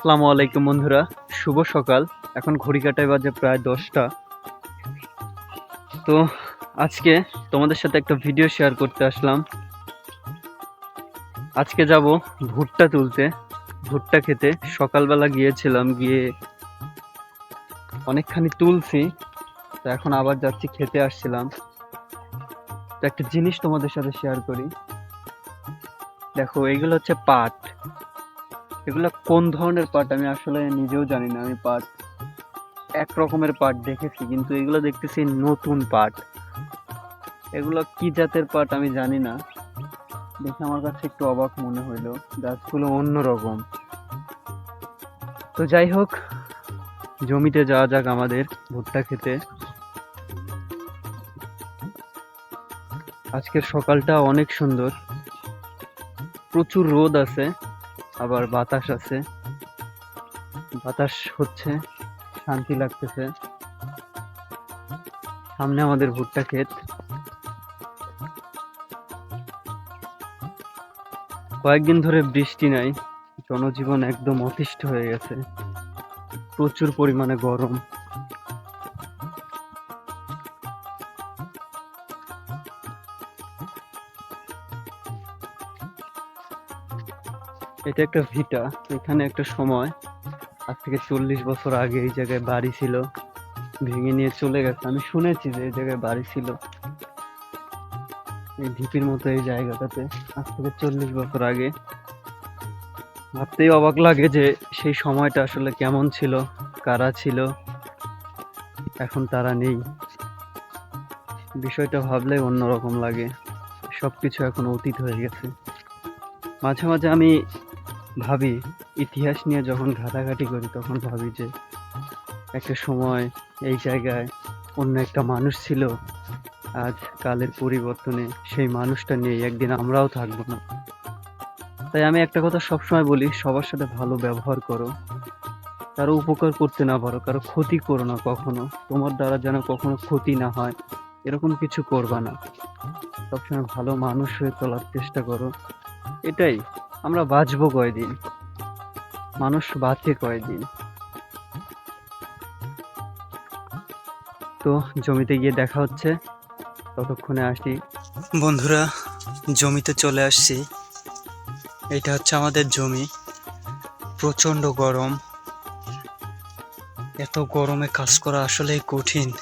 আসসালামু আলাইকুম বন্ধুরা, শুভ সকাল। এখন ঘড়ি কাটায় বাজে প্রায় দশটা। তো আজকে তোমাদের সাথে একটা ভিডিও শেয়ার করতে আসলাম। আজকে যাব ভুট্টা তুলতে। ভুট্টা খেতে সকালবেলা গিয়েছিলাম, গিয়ে অনেকখানি তুলছি। তো এখন আবার যাচ্ছি, খেতে আসছিলাম। তো একটা জিনিস তোমাদের সাথে শেয়ার করি। দেখো, এগুলো হচ্ছে পাট। এগুলো কোন ধরনের পাট আমি আসলে নিজেও জানি না। আমি পাট এক রকমের পাট দেখেছি, কিন্তু এগুলো দেখতেছি নতুন পাট এগুলো কি জাতের পাট আমি জানি না। দেখে আমার কাছে একটু অবাক মনে হইল, গাছগুলো অন্যরকম। তো যাই হোক, জমিতে যাওয়া যাক আমাদের ভুট্টা খেতে। আজকের সকালটা অনেক সুন্দর। প্রচুর রোদ আছে। আবার বাতাস আছে। বাতাস হচ্ছে, শান্তি লাগতেছে। সামনে আমাদের ভুট্টা ক্ষেত। কয়েকদিন ধরে বৃষ্টি নাই, জনজীবন একদম অতিষ্ঠ হয়ে গেছে। প্রচুর পরিমাণে গরম। এটা একটা ভিটা। এখানে একটা সময়। আজ থেকে চল্লিশ বছর আগে এই জায়গায় বাড়ি ছিল। ভেঙে নিয়ে চলে গেছে। আমি শুনেছি যে এই জায়গায় বাড়ি ছিল। এই ঢিপির মতো এই জায়গাটাতে। আজ থেকে চল্লিশ বছর আগে। ভাবতেই অবাক লাগে যে সেই সময়টা আসলে কেমন ছিল, কারা ছিল। এখন তারা নেই। বিষয়টা ভাবলেই অন্যরকম লাগে। সবকিছু এখন অতীত হয়ে গেছে। মাঝে মাঝে আমি ভাবি, ইতিহাস নিয়ে যখন ঘাটাঘাটি করি, তখন ভাবি যে একটা সময় এই জায়গায় অন্য একটা মানুষ ছিল। আজ কালের পরিবর্তনে সেই মানুষটা নেই, একদিন আমরাও থাকব না। তাই আমি একটা কথা সবসময় বলি, সবার সাথে ভালো ব্যবহার করো। কারও উপকার করতে না পারো, কারও ক্ষতি করো না কখনো। তোমার দ্বারা যেন কখনো ক্ষতি না হয়, এরকম কিছু করবা না। সবসময় ভালো মানুষ হয়ে চলার চেষ্টা করো। এটাই। আমরা বাঁচবো কয়দিন? মানুষ বাঁচে কয়দিন? তো, জমিতে গিয়ে দেখা হচ্ছে। ততক্ষণে আসি। বন্ধুরা, জমিতে চলে আসছি। এটা হচ্ছে আমাদের জমি। প্রচণ্ড গরম। এত গরমে কাজ করা আসলেই কঠিন।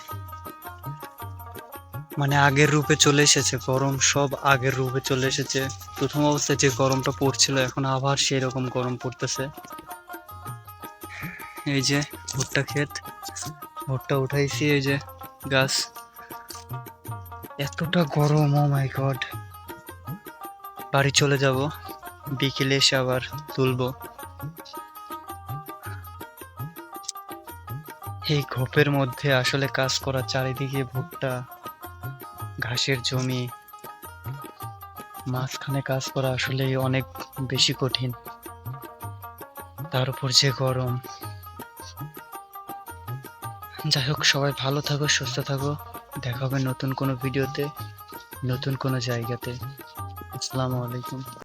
মানে আগের রূপে চলে এসেছে, গরম সব আগের রূপে চলে এসেছে। প্রথম অবস্থায় যে গরমটা পড়ছিল, এখন আবার সেই রকম গরম পড়তেছে। এই যে ভুট্টা ক্ষেত, ভুট্টা উঠাইছি, এই যে গাছ। এতটা গরম ও মাই গড বাড়ি চলে যাব, বিকেলে এসে আবার তুলবো। এই ঘোপের মধ্যে আসলে কাজ করা চারিদিকে ভুট্টা। ঘাসের জমি, মাঝখানে কাজ করা আসলে অনেক বেশি কঠিন। তার উপর যে গরম। যাই হোক, সবাই ভালো থাকো, সুস্থ থাকো। দেখা হবে নতুন কোনো ভিডিওতে, নতুন কোনো জায়গাতে। আসসালামু আলাইকুম।